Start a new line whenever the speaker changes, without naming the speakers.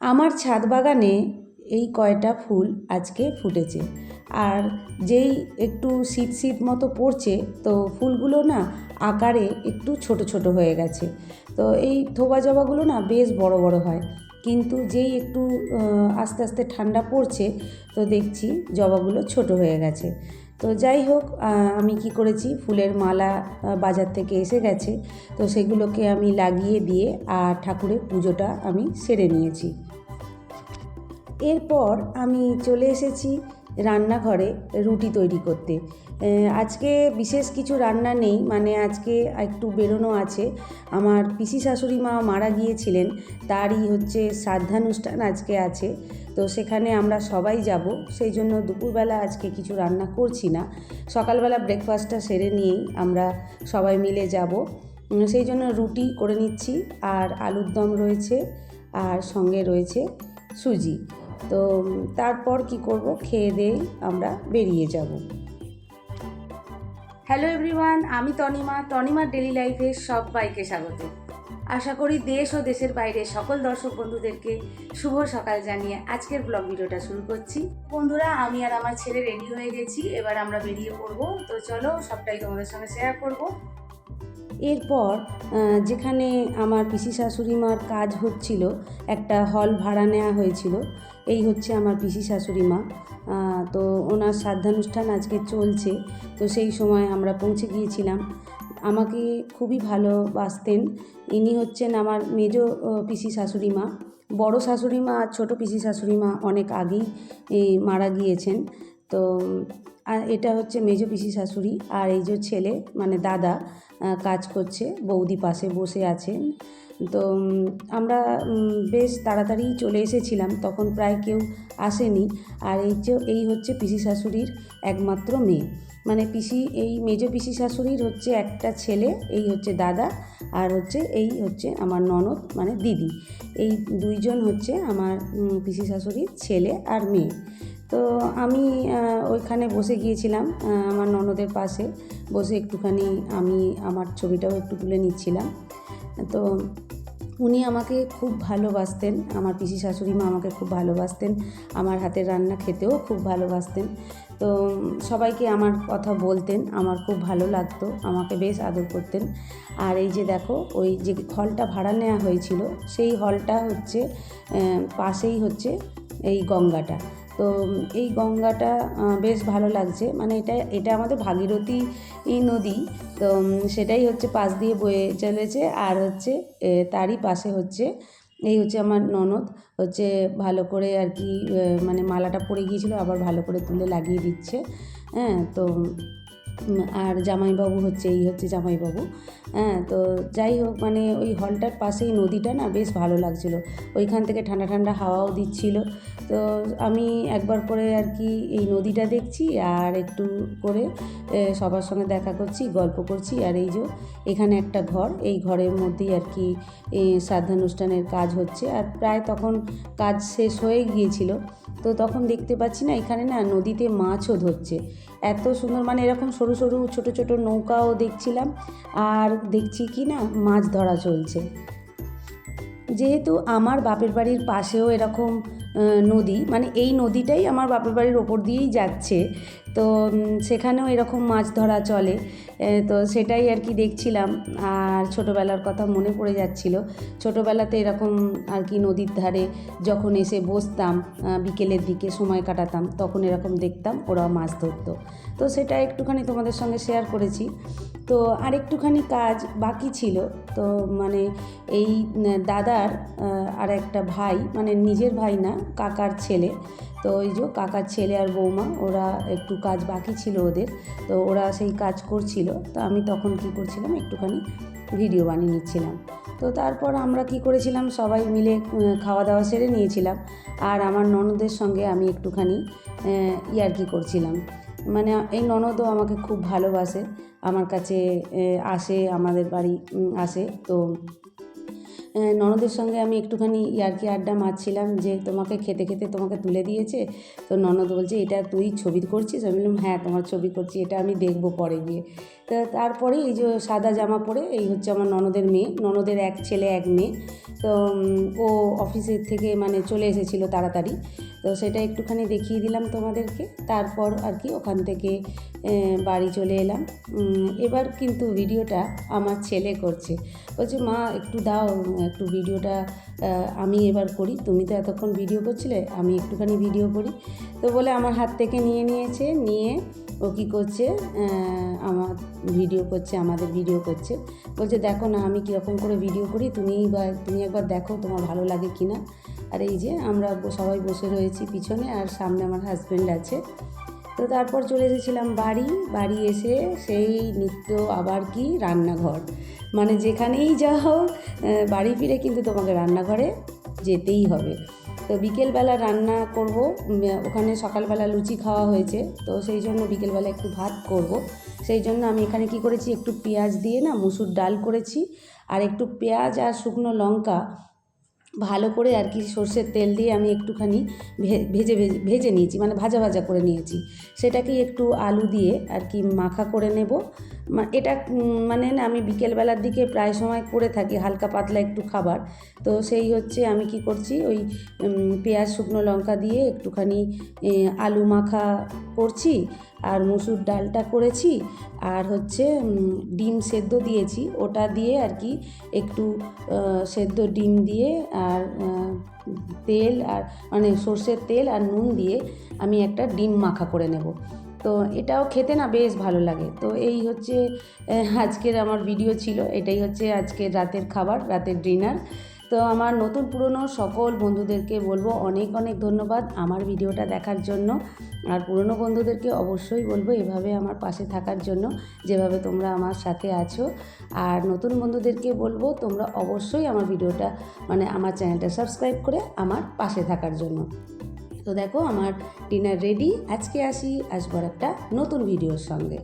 আমার ছাদ বাগানে এই কয়টা ফুল আজকে ফুটেছে। আর যেই একটু শীত শীত মতো পড়ছে, তো ফুলগুলো না আকারে একটু ছোট ছোট হয়ে গেছে। তো এই থোবা জবাগুলো না বেশ বড় বড় হয়। কিন্তু যেই একটু আস্তে আস্তে ঠান্ডা পড়ছে, তো দেখছি জবাগুলো ছোট হয়ে গেছে। তো যাই হোক আমি কি করেছি, ফুলের মালা বাজার থেকে এসে গেছে। তো সেগুলোকে আমি লাগিয়ে দিয়ে, আর ঠাকুরের পুজোটা আমি সেরে নিয়েছি। এরপর আমি চলে এসেছি রান্নাঘরে রুটি তৈরি করতে। আজকে বিশেষ কিছু রান্না নেই মানে আজকে একটু বেরোনো আছে। আমার পিসি শাশুড়ি মা মারা গিয়েছিলেন, তারই হচ্ছে শ্রাদ্ধানুষ্ঠান আজকে আছে। তো সেখানে আমরা সবাই যাব, সেই জন্য দুপুরবেলা আজকে কিছু রান্না করছি না। সকালবেলা ব্রেকফাস্টটা সেরে নিয়েই আমরা সবাই মিলে যাব। সেই জন্য রুটি করে নিচ্ছি, আর আলুর দম রয়েছে, আর সঙ্গে রয়েছে সুজি। তো তারপর কি করব? খেয়ে দিয়ে আমরা বেরিয়ে যাব। হ্যালো এভরিওয়ান, আমি তনিমা। তনিমার ডেলি লাইফে সবাইকে স্বাগত। আশা করি দেশ ও দেশের বাইরে সকল দর্শক বন্ধুদেরকে শুভ সকাল জানিয়ে আজকের ব্লগ ভিডিওটা শুরু করছি। বন্ধুরা, আমি আর আমার ছেলে রেডি হয়ে গেছি। এবার আমরা বেরিয়ে পড়ব। তো চলো সবটাই তোমাদের সঙ্গে শেয়ার করব। এরপর যেখানে আমার পিসি শাশুড়ি মার কাজ হচ্ছিল, একটা হল ভাড়া নেওয়া হয়েছিল। এই হচ্ছে আমার পিসি শাশুড়ি মা। তো ওনার শ্রাদ্ধানুষ্ঠান আজকে চলছে। তো সেই সময় আমরা পৌঁছে গিয়েছিলাম। আমাকে খুবই ভালোবাসতেন। ইনি হচ্ছেন আমার মেজ পিসি শাশুড়ি মা। বড় শাশুড়ি মা আর ছোটো পিসি শাশুড়ি মা অনেক আগেই মারা গিয়েছেন। তো, আর এটা হচ্ছে মেজ পিসি শাশুড়ি আর এই যে ছেলে মানে দাদা কাজ করছে, বৌদি পাশে বসে আছেন। তো আমরা বেশ তাড়াতাড়ি চলে এসেছিলাম, তখন প্রায় কেউ আসেনি। আর এই যে, এই হচ্ছে পিসি শাশুড়ির একমাত্র মেয়ে। মানে পিসি, এই মেজ পিসি শাশুড়ির হচ্ছে একটা ছেলে, এই হচ্ছে দাদা, আর হচ্ছে, এই হচ্ছে আমার ননদ মানে দিদি। এই দুইজন হচ্ছে আমার পিসি শাশুড়ির ছেলে আর মেয়ে। তো আমি ওইখানে বসে গিয়েছিলাম আমার ননদের পাশে। বসে একটুখানি আমি আমার ছবিটাও একটু তুলে নিচ্ছিলাম। তো উনি আমাকে খুব ভালোবাসতেন, আমার পিসি শাশুড়ি মা আমাকে খুব ভালোবাসতেন, আমার হাতের রান্না খেতেও খুব ভালোবাসতেন। তো সবাইকে আমার কথা বলতেন, আমার খুব ভালো লাগতো, আমাকে বেশ আদর করতেন। আর এই যে দেখো, ওই যে হলটা ভাড়া নেওয়া হয়েছিল, সেই হলটা হচ্ছে পাশেই হচ্ছে এই গঙ্গাটা। তো এই গঙ্গাটা বেশ ভালো লাগছে। মানে এটা এটা আমাদের ভাগীরথী নদী, তো সেটাই হচ্ছে পাশ দিয়ে বয়ে চলেছে। আর হচ্ছে তারই পাশে হচ্ছে, এই হচ্ছে আমার ননদ। হচ্ছে ভালো করে আর কি মানে মালাটা পড়ে গিয়েছিল, আবার ভালো করে তুলে লাগিয়ে দিচ্ছে। হ্যাঁ তো আর জামাইবাবু হচ্ছে, এই হচ্ছে জামাইবাবু। হ্যাঁ তো যাই হোক মানে ওই হলটার পাশেই নদীটা না বেশ ভালো লাগছিল। ওইখান থেকে ঠান্ডা ঠান্ডা হাওয়াও দিচ্ছিল। তো আমি একবার করে আর কি এই নদীটা দেখছি আর একটু করে সবার সঙ্গে দেখা করছি, গল্প করছি। আর এই যে এখানে একটা ঘর, এই ঘরের মধ্যেই আর কি শ্রাদ্ধানুষ্ঠানের কাজ হচ্ছে। আর প্রায় তখন কাজ শেষ হয়ে গিয়েছিল। তো তখন দেখতে পাচ্ছি না, এখানে না নদীতে মাছও ধরছে। এত সুন্দর মানে এরকম সরু সরু, ছোট ছোট নৌকাও দেখছিলাম। আর দেখছি কি না, মাছ ধরা চলছে। যেহেতু আমার বাপের বাড়ির পাশেও এরকম নদী মানে এই নদীটাই আমার বাপের বাড়ির ওপর দিয়েই যাচ্ছে তো সেখানেও এরকম মাছ ধরা চলে। তো সেটাই আর কি দেখছিলাম। আর ছোটোবেলার কথা মনে পড়ে যাচ্ছিল। ছোটোবেলাতে এরকম আর কি নদীর ধারে যখন এসে বসতাম বিকেলের দিকে সময় কাটাতাম, তখন এরকম দেখতাম ওরা মাছ ধরতো। তো সেটা একটুখানি তোমাদের সঙ্গে শেয়ার করেছি। তো আর একটুখানি কাজ বাকি ছিল। তো মানে এই দাদার আর একটা ভাই মানে নিজের ভাই না, কাকার ছেলে তো ওই যে কাকার ছেলে আর বৌমা, ওরা একটু কাজ বাকি ছিল ওদের, তো ওরা সেই কাজ করছিল। তো আমি তখন কি করছিলাম, একটুখানি ভিডিও বানিয়ে নিচ্ছিলাম। তো তারপর আমরা কি করেছিলাম, সবাই মিলে খাওয়া দাওয়া সেরে নিয়েছিলাম। আর আমার ননদের সঙ্গে আমি একটুখানি ইয়ার্কি করছিলাম। মানে এই ননদও আমাকে খুব ভালোবাসে, আমার কাছে আসে, আমাদের বাড়ি আসে। তো ননদের সঙ্গে আমি একটুখানি ইয়ার্কি আড্ডা মারছিলাম যে তোমাকে খেতে খেতে তোমাকে তুলে দিয়েছে। তো ননদ বলছে, এটা তুই ছবি করছিস? আমি বললাম হ্যাঁ তোমার ছবি করছি, এটা আমি দেখব পরে গিয়ে। তো তারপরে এই যে সাদা জামা পরে, এই হচ্ছে আমার ননদের মেয়ে, ননদের এক ছেলে, এক মেয়ে। তো ও অফিসের থেকে মানে চলে এসেছিল তাড়াতাড়ি। তো সেটা একটুখানি দেখিয়ে দিলাম তোমাদেরকে। তারপর আর কি ওখান থেকে বাড়ি চলে এলাম। এবার কিন্তু ভিডিওটা আমার ছেলে করছে। বলছে, মা, একটু দাও, একটু ভিডিওটা আমি এবার করি। তুমি তো এতক্ষণ ভিডিও করছিলে, আমি একটুখানি ভিডিও করি। তো বলে আমার হাত থেকে নিয়ে নিয়েছে, নিয়ে ও কী করছে আমার ভিডিও করছে, আমাদের ভিডিও করছে। বলছে, দেখো না, আমি কীরকম করে ভিডিও করি, তুমি বা, তুমি একবার দেখো তোমার ভালো লাগে কি না। আর এই যে, আমরা সবাই বসে রয়েছি পিছনে, আর সামনে আমার হাজব্যান্ড আছে। তো তারপর চলে এসেছিলাম বাড়ি। বাড়ি এসে সেই নিত্য আবার কি? রান্নাঘর। মানে যেখানেই যাও বাড়ি ফিরে কিন্তু তোমাকে রান্নাঘরে যেতেই হবে। তো বিকেলবেলা রান্না করব ওখানে সকালবেলা লুচি খাওয়া হয়েছে, তো সেই জন্য বিকেলবেলা একটু ভাত করব। সেই জন্য আমি এখানে কি করেছি, একটু পেঁয়াজ দিয়ে না, মুসুর ডাল করেছি, আর একটু পেঁয়াজ আর শুকনো লঙ্কা ভালো করে আর কি সর্ষের তেল দিয়ে আমি একটুখানি ভেজে ভেজে নিয়েছি মানে ভাজা ভাজা করে নিয়েছি। সেটাকে একটু আলু দিয়ে আর কি মাখা করে নেব। এটা মানে না, আমি বিকেলবেলার দিকে প্রায় সময় করে থাকি, হালকা পাতলা একটু খাবার। তো সেই হচ্ছে আমি কি করছি, ওই পেঁয়াজ, শুকনো লঙ্কা দিয়ে একটুখানি আলু মাখা করছি। আর মুসুর ডালটা করেছি আর হচ্ছে ডিম সেদ্ধ দিয়েছি। ওটা দিয়ে আর কি একটু সেদ্ধ ডিম দিয়ে আর তেল আর মানে সর্ষের তেল আর নুন দিয়ে আমি একটা ডিম মাখা করে নেব। তো এটাও খেতে না বেশ ভালো লাগে। তো এই হচ্ছে আজকের আমার ভিডিও ছিল। এটাই হচ্ছে আজকের রাতের খাবার, রাতের ডিনার। তো আমার নতুন পুরনো সকল বন্ধুদেরকে বলব অনেক অনেক ধন্যবাদ আমার ভিডিওটা দেখার জন্য। আর পুরনো বন্ধুদেরকে অবশ্যই বলব এভাবে আমার পাশে থাকার জন্য, যেভাবে তোমরা আমার সাথে আছো। আর নতুন বন্ধুদেরকে বলব তোমরা অবশ্যই আমার ভিডিওটা মানে আমার চ্যানেলটা সাবস্ক্রাইব করে আমার পাশে থাকার জন্য। তো দেখো আমার ডিনার রেডি, আজকে আসি আসবার একটা নতুন ভিডিওর সঙ্গে।